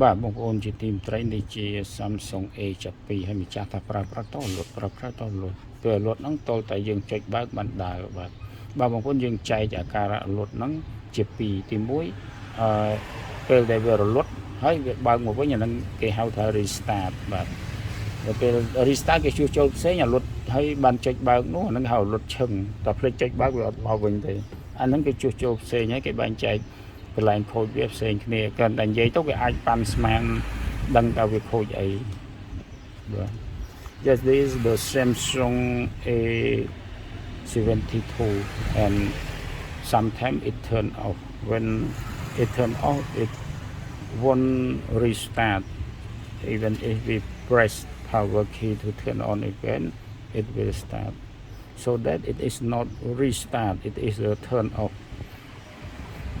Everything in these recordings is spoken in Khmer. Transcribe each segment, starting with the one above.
បាទបងប្អូនជាទីមត្រីនេះជា Samsung A ចាប់2ហើយម្ចាស់ថាប្រើប្រាស់តលុតប្រើប្រាស់តលុតពេលលុតហ្នឹងតលតែយើងចុចបើកបានដើរបាទបាទបងប្អូនយើងចែកអាការៈលុតហ្នឹងជា2ទី1អឺពេលដែលវារលត់ហើយវាបើកមកវិញអាហ្នឹងគេហៅថា restart បាទដល់ពេល restart គេជួសជុលផ្សេងអាលុតហើយបានចុចបើកនោះអាហ្នឹងហៅលុតឈឹងតែភ្លេចចុចបើកវាអត់មកវិញទេអាហ្នឹងគេជួសជុលផ្សេងហើយគេបែងចែក កន្លែងខូចវាផ្សេងគ្នាគាត់តែនិយាយទៅវាអាចប៉ាន់ស្មានដឹងថាវាខូចអីបាទ Yes this is the Samsung A72 and sometimes it turn off when it turn off it won't restart even if we press power key to turn on again it will start so that it is not restart it is a turn off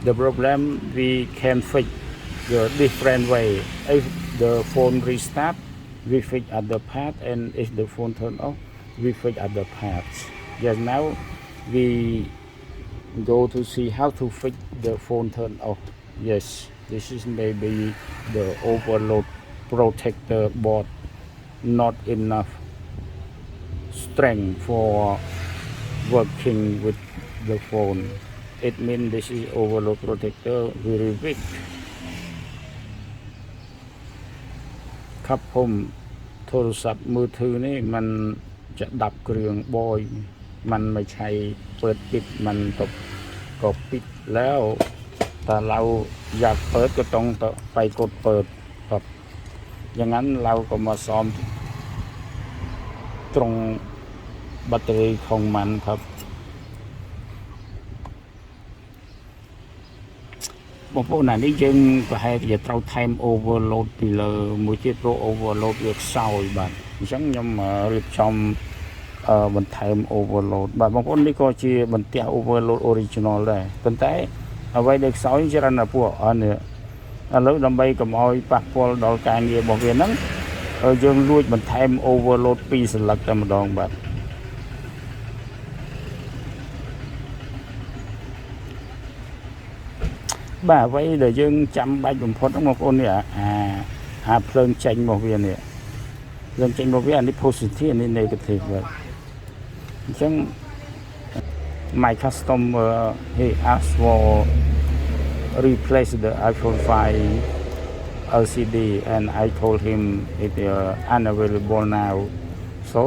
the problem we can fix the different way. If the phone restart, we fix other part, and if the phone turn off, we fix other parts. Just now, we go to see how to fix the phone turn off. Yes, this is maybe the overload protector board not enough strength for working with the phone it means this is overload protector very weak ครับผมโทรศัพท์มือถือนี่มันจะดับเครื่องบ่อย มันไม่ใช่เปิดปิดมันตกก็ปิดแล้วแต่เราอยากเปิดก็ต้องไปกดเปิดครับอย่างนั้นเราก็มาซ้อมตรงแบตเตอรี่ของมันครับ បងប្អូនអានេះយើងប្រហែលជាត្រូវថែម overload ពីលើមួយទៀតព្រោះ overload វាខ្សោយបាទអញ្ចឹងខ្ញុំអឺរៀបចំអឺបន្ថែម overload បាទបងប្អូននេះក៏ជាបន្ទះ overload original ដែរប៉ុន្តែអ្វីដែលខ្សោយច្រើនណាស់ពួកអស់នេះឥឡូវដើម្បីកុំឲ្យប៉ះពាល់ដល់ការងាររបស់វាហ្នឹងហើយយើងលួចបន្ថែម overload 2សន្លឹកតែម្ដងបាទ បាទអ្វីដែលយើងចាំបាច់បំផុតហ្នឹងបងប្អូននេះអាអាអាភ្លើងចេញរបស់វានេះភ្លើងចេញរបស់វាអានេះ positive អានេះ negative បាទអញ្ចឹង my customer he asked for replace the iPhone 5 LCD and I told him it uh, unavailable now so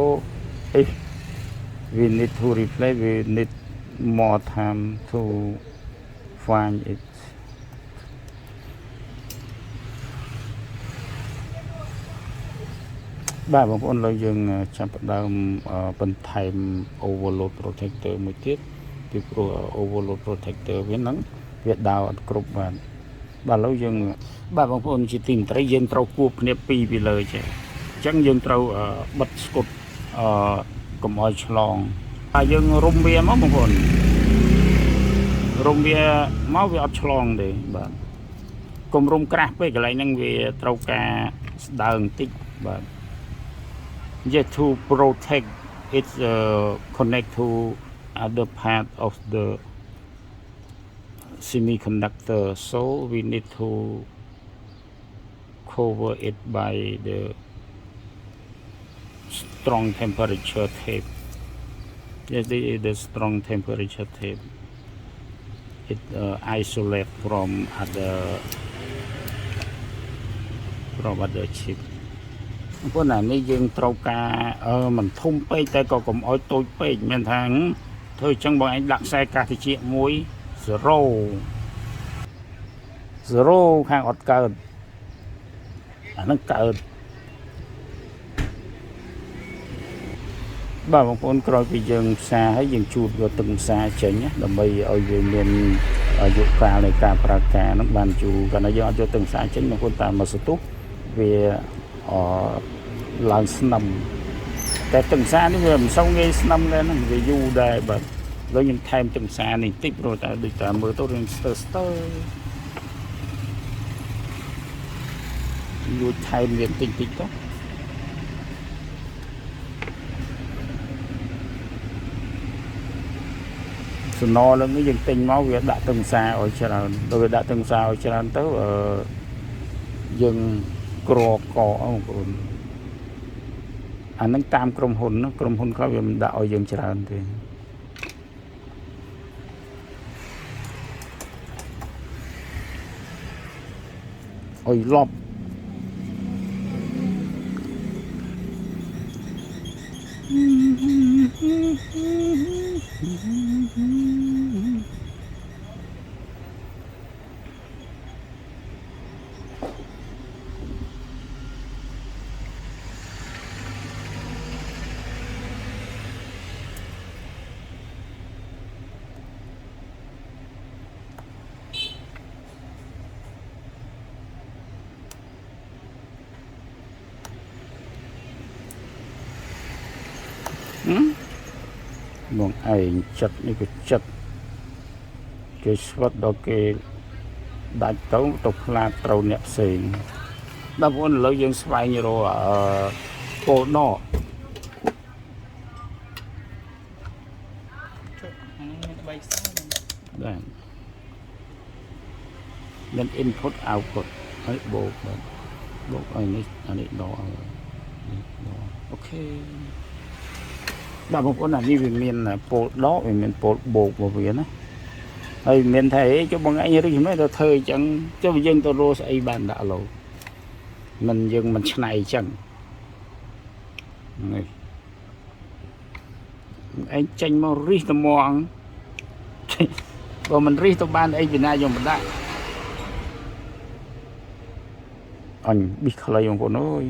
if we need to replace we need more time to find it បាទបងប្អូនឥឡូវយើងចាប់ផ្ដើមអឺបន្ថែម overload protector មួយទៀតពីព្រោះ overload protector វាហ្នឹងវាដើរអត់គ្រប់បាទបាទឥឡូវយើងបាទបងប្អូនជាទីមត្រីយើងត្រូវគួបគ្នាពីរពីលើចេះអញ្ចឹងយើងត្រូវអឺបិទស្គុតអឺកុំឲ្យឆ្លងហើយយើងរុំវាមកបងប្អូនរុំវាមកវាអត់ឆ្លងទេបាទកុំរុំក្រាស់ពេកកន្លែងហ្នឹងវាត្រូវការស្ដើងបន្តិចបាទ yeah to protect it uh, connect to other part of the semiconductor. So we need to cover it by the strong temperature tape. Yes this is the strong temperature tape. It uh, isolate from other from other chip ប៉ុន្តែនេះយើងត្រូវការអឺមិនធំពេកតែក៏កុំឲ្យតូចពេកមានថាធ្វើអញ្ចឹងបងឯងដាក់ខ្សែកាសតិចមួយ0 0ខាងអត់កើតអាហ្នឹងកើតបាទបងប្អូនក្រោយពីយើងផ្សារហើយយើងជូតយកទឹកផ្សារចេញណាដើម្បីឲ្យវាមានអាយុកាលនៃការប្រើការហ្នឹងបានជូរកាលណាយើងអត់យកទឹកផ្សារចេញបងប្អូនតាមមកសន្ទុះវាអ ឡើងស្នឹមតែទឹកផ្សារនេះវាមិនសូវងាយស្នឹមដែរហ្នឹងវាយូរដែរបាទឥឡូវខ្ញុំថែមទឹកផ្សារនេះបន្តិចព្រោះតែដូចតែមើលទៅរឿងស្ទើស្ទើយូរថែមវាបន្តិចតិចទៅសំណឡើងនេះយើងទិញមកវាដាក់ទឹកផ្សារឲ្យច្រើនដល់វាដាក់ទឹកផ្សារឲ្យច្រើនទៅអឺយើងក្រកអបងប្អូន អានឹងតាមក្រុមហ៊ុនណាក្រុមហ៊ុនខ្លះវាមិនដាក់ឲ្យយើងច្រើនទេអុយលប់ បងឯងចិត្តនេះក៏ចិត្តគេស្វិតដល់គេដាច់ទៅទៅផ្លាតត្រូវអ្នកផ្សេងបងប្អូនឥឡូវយើងស្វែងរកអឺគោលដកជក់អានេះមាន3ខ្សែហ្នឹងបាទមាន input output ហើយបូកបាទបូកឲ្យនេះអានេះដកឲ្យនេះដកអូខេ បាទបងប្អូនអានេះវាមានពោលដកវាមានពោលបូកមកវាណាហើយមានថាអីចុះបងឯងរិះមិនទៅធ្វើអញ្ចឹងចុះយើងទៅរកស្អីបានដាក់លោមិនយើងមិនឆ្នៃអញ្ចឹងនេះឯងចេញមករិះត្មងបើមិនរិះទៅបានអីពីណាយកមកដាក់អញប៊ីសខ្លីបងប្អូនអើយ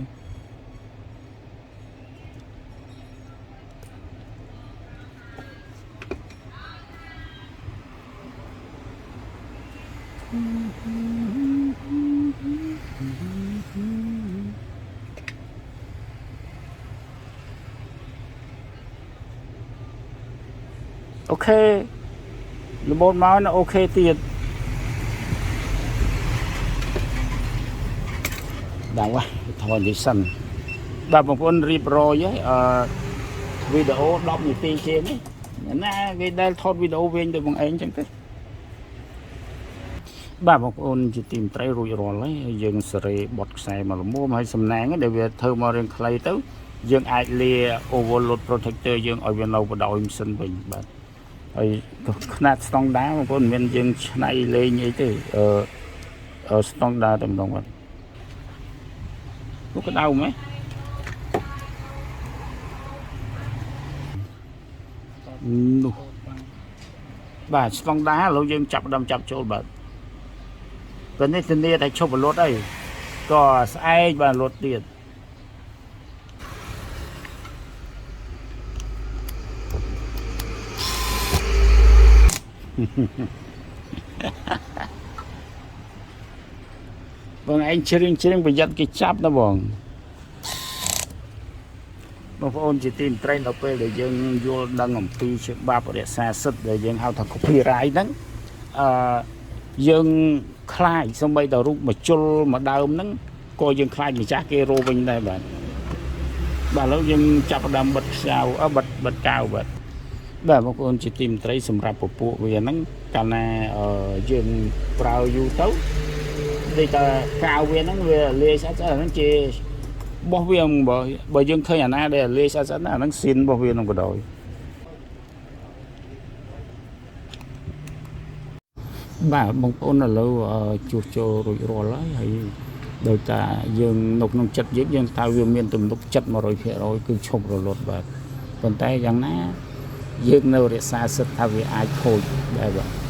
អូខេរបូតមកណាអូខេទៀតដល់វ៉ាថតនិយាយសិនបាទបងប្អូនរៀបរយហើយអឺវីដេអូ10នាទីជាងនេះណាគេដែលថតវីដេអូវិញទៅបងឯងចឹងទេ បាទបងប្អូនជាទីមត្រីរួចរាល់ហើយហើយយើងសេរីបត់ខ្សែមកល្មមហើយសំណាងហ្នឹងដែលវាធ្វើមករឿងខ្លីទៅ យើងអាចលា overload protector យើងឲ្យវានៅបដោយម៉ាស៊ីនវិញបាទ ហើយຂະຫນາດស្តង់ដាបងប្អូនមិនមែនយើងឆ្នៃលេងអីទេអឺអឺស្តង់ដាតែម្ដងបាទលោកក្តៅមែននោះ ពោតបាន បាទស្តង់ដាឥឡូវយើងចាប់ផ្ដើមចាប់ចូលបាទ ពេលនេះធានាថាឈប់រលត់អីក៏ស្អែកបាទរលត់ទៀតបងឯងជ្រៀងជ្រៀងប្រយ័ត្នគេចាប់ណាបងបងប្អូនជាទីមត្រីដល់ពេលដែលយើងយល់ដឹងអំពីច្បាប់រក្សាសិទ្ធិដែលយើងហៅថា copyright ហ្នឹងអឺយើង ខ្លាចសំបីតរូបមួយជុលមួយដើមហ្នឹងក៏យើងខ្លាចម្ចាស់គេរោវិញដែរបាទបាទឥឡូវយើងចាប់ផ្ដើមបិទខ្សៅអឺបិទបិទកៅបាទបាទបងប្អូនជាទីមត្រីសម្រាប់ពពួកវាហ្នឹងកាលណាអឺយើងប្រើយូរទៅដូចតែកៅវាហ្នឹងវាលាយស្អាតស្អាតហ្នឹងជាបោះវាបើបើយើងឃើញអាណាដែលលាយស្អាតស្អាតណាអាហ្នឹងស៊ីនរបស់វាហ្នឹងក៏ដោយ បាទបងប្អូនឥឡូវអឺជួសជុលរួចរាល់ហើយហើយដោយតាយើងនៅក្នុងចិត្តយើងយើងថាវាមានទំនុកចិត្ត100%គឺឈប់រលត់បាទប៉ុន្តែយ៉ាងណាយើងនៅរក្សាសិទ្ធិថាវាអាចខូចដែរបាទ